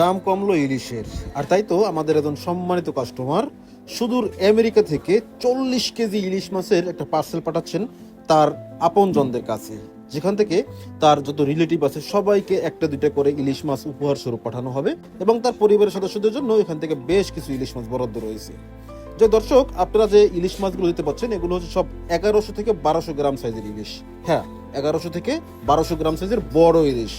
দাম কমলো ইলিশের। আর তাই তো আমাদের একজন সম্মানিত কাস্টমার সুদূর আমেরিকা থেকে চল্লিশ কেজি ইলিশ মাছের একটা পার্সেল পাঠাচ্ছেন তার আপনজনদের কাছে। যেখান থেকে তার যত রিলেটিভ আছে, সবাইকে একটা দুইটা করে ইলিশ মাছ উপহার স্বরূপ পাঠানো হবে এবং তার পরিবারের সদস্যদের জন্য এখান থেকে বেশ কিছু ইলিশ মাছ বরাদ্দ রয়েছে। যে দর্শক, আপনারা যে ইলিশ মাছগুলো দিতে পাচ্ছেন, এগুলো হচ্ছে সব এগারোশো থেকে বারোশো গ্রাম সাইজের ইলিশ। হ্যাঁ এগারোশো থেকে বারোশো গ্রাম সাইজের বড় ইলিশ।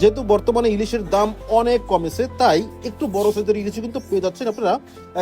যেহেতু বর্তমানে ইলিশের দাম অনেক কমেছে, তাই একটু বড় সাইজের ইলিশ কিন্তু পেয়ে যাচ্ছেন আপনারা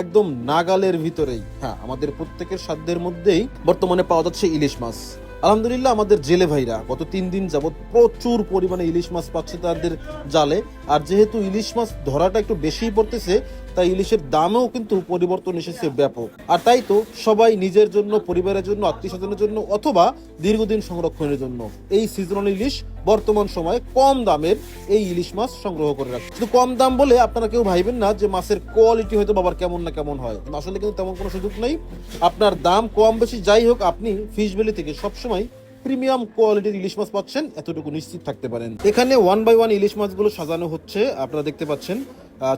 একদম নাগালের ভিতরেই। হ্যাঁ আমাদের প্রত্যেকের সাধ্যের মধ্যেই বর্তমানে পাওয়া যাচ্ছে ইলিশ মাছ। আলহামদুলিল্লাহ, আমাদের জেলে ভাইরা গত তিন দিন যাবত প্রচুর পরিমাণে ইলিশ মাছ পাচ্ছে তাদের জালে। আর যেহেতু ইলিশ মাছ ধরাটা একটু বেশিই পড়তেছে, তাই ইলিশের দামেও কিন্তু পরিবর্তন এসেছে ব্যাপক। আর তাই তো সবাই নিজের জন্য, পরিবারের জন্য আত্মীয় স্বজনের জন্য অথবা দীর্ঘদিন সংরক্ষণের জন্য এই সিজনাল ইলিশ বর্তমান সময়ে কম দামের এই ইলিশ মাছ সংগ্রহ করে রাখছে শুধু কম দাম বলে আপনারা কেউ ভাইবেন না যে মাছের কোয়ালিটি হয়তো বাবার কেমন না কেমন হয়। আসলে কিন্তু তেমন কোনো সুযোগ নেই। আপনার দাম কম বেশি যাই হোক, আপনি ফিশ ভ্যালি থেকে সবসময় প্রিমিয়াম কোয়ালিটির ইলিশ মাছ পাচ্ছেন, এতটুকু নিশ্চিত থাকতে পারেন। এখানে ওয়ান বাই ওয়ান ইলিশ মাছগুলো সাজানো হচ্ছে। আপনারা দেখতে পাচ্ছেন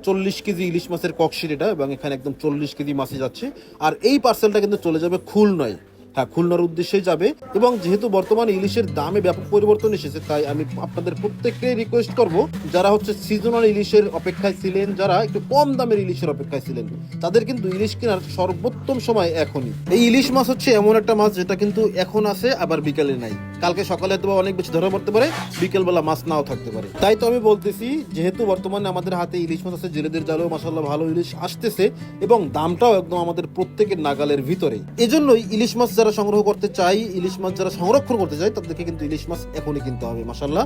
চল্লিশ কেজি ইলিশ মাছের ককশিট এটা, এবং এখানে একদম চল্লিশ কেজি মাছই যাচ্ছে। আর এই পার্সেলটা কিন্তু চলে যাবে খুলনায়। হ্যাঁ খুলনার উদ্দেশ্যেই যাবে এবং যেহেতু বর্তমানে ইলিশের দামে ব্যাপক পরিবর্তন এসেছে, তাই আমি আপনাদের প্রত্যেককে রিকোয়েস্ট করব, যারা হচ্ছে সিজনাল ইলিশের অপেক্ষায় ছিলেন, যারা একটু কম দামের ইলিশের অপেক্ষায় ছিলেন, তাদের কিন্তু ইলিশ কেনার সর্বোত্তম সময় এখনই। এই ইলিশ মাছ হচ্ছে এমন একটা মাছ যেটা কিন্তু এখন আছে, আবার বিকালে নাই। কালকে সকালে বা অনেক বেশি ধরা পড়তে পারে, বিকেলবেলা মাছ নাও থাকতে পারে। তাই তো আমি বলতেছি, যেহেতু বর্তমানে আমাদের হাতে ইলিশ মাছ আছে, জেলেদের জালেও মাসাল্লাহ ভালো ইলিশ আসতেছে এবং দামটাও একদম আমাদের প্রত্যেকের নাগালের ভিতরে। এজন্যই ইলিশ মাছ যারা সংগ্রহ করতে চাই, ইলিশ মাছ যারা সংরক্ষণ করতে চাই, তাদেরকে কিন্তু ইলিশ মাছ এখনই কিনতে হবে মাসাল্লাহ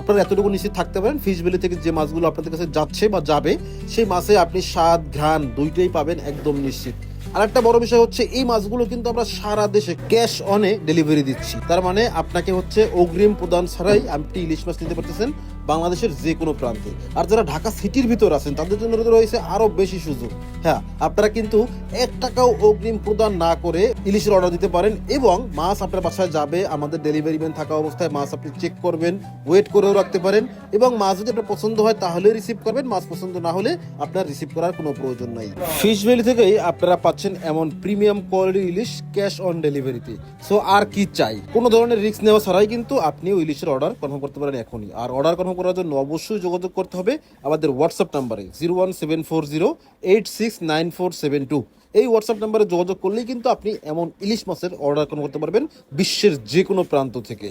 আপনারা এতটুকু নিশ্চিত থাকতে পারেন, ফিশ ভ্যালি থেকে যে মাছগুলো আপনাদের কাছে যাচ্ছে বা যাবে, সেই মাছে আপনি স্বাদ, ঘ্রাণ দুইটাই পাবেন একদম নিশ্চিত। আর একটা বড় বিষয় হচ্ছে, এই মাছগুলো কিন্তু আমরা সারা দেশে ক্যাশ অনে ডেলিভারি দিচ্ছি। তার মানে আপনাকে হচ্ছে অগ্রিম প্রদান ছাড়াই আপনি ইলিশ মাছ নিতে পারতেছেন। বাংলাদেশের যে কোনো প্রান্তে। আর যারা ঢাকা সিটির ভিতর আছেন, তাদের জন্য রয়েছে আরও বেশি সুযোগ। হ্যাঁ আপনারা কিন্তু এক টাকাও অগ্রিম প্রদান না করে ইলিশের অর্ডার দিতে পারেন এবং মাছ আপনার বাসায় যাবে, আমাদের ডেলিভারি ম্যান থাকা অবস্থায় মাছ আপনি চেক করবেন ওয়েট করেও রাখতে পারেন এবং মাছ যদি আপনার পছন্দ হয় তাহলে রিসিভ করবেন, মাছ পছন্দ না হলে আপনার রিসিভ করার কোনো প্রয়োজন নাই। ফিশ ভ্যালি থেকেই আপনারা পাচ্ছেন এমন প্রিমিয়াম কোয়ালিটি ইলিশ ক্যাশ অন ডেলিভারিতে সো আর কি চাই? কোনো ধরনের রিস্ক নেওয়া ছাড়াই কিন্তু আপনি ইলিশের অর্ডার কনফার্ম করতে পারেন এখনই। আর অর্ডার কনফার্ম করার জন্য অবশ্যই যোগাযোগ করতে হবে আমাদের হোয়াটসঅ্যাপ নাম্বারে zero one seven four zero eight six nine four seven two এই হোয়াটসঅ্যাপ নাম্বারে যোগাযোগ করলেই কিন্তু আপনি এমন ইলিশ মাছের অর্ডার করতে পারবেন বিশ্বের যে কোনো প্রান্ত থেকে।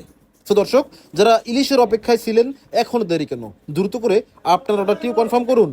তো দর্শক, যারা ইলিশের অপেক্ষায় ছিলেন এখনও দেরি কেন? দ্রুত করে আপনার অর্ডারটিও কনফার্ম করুন।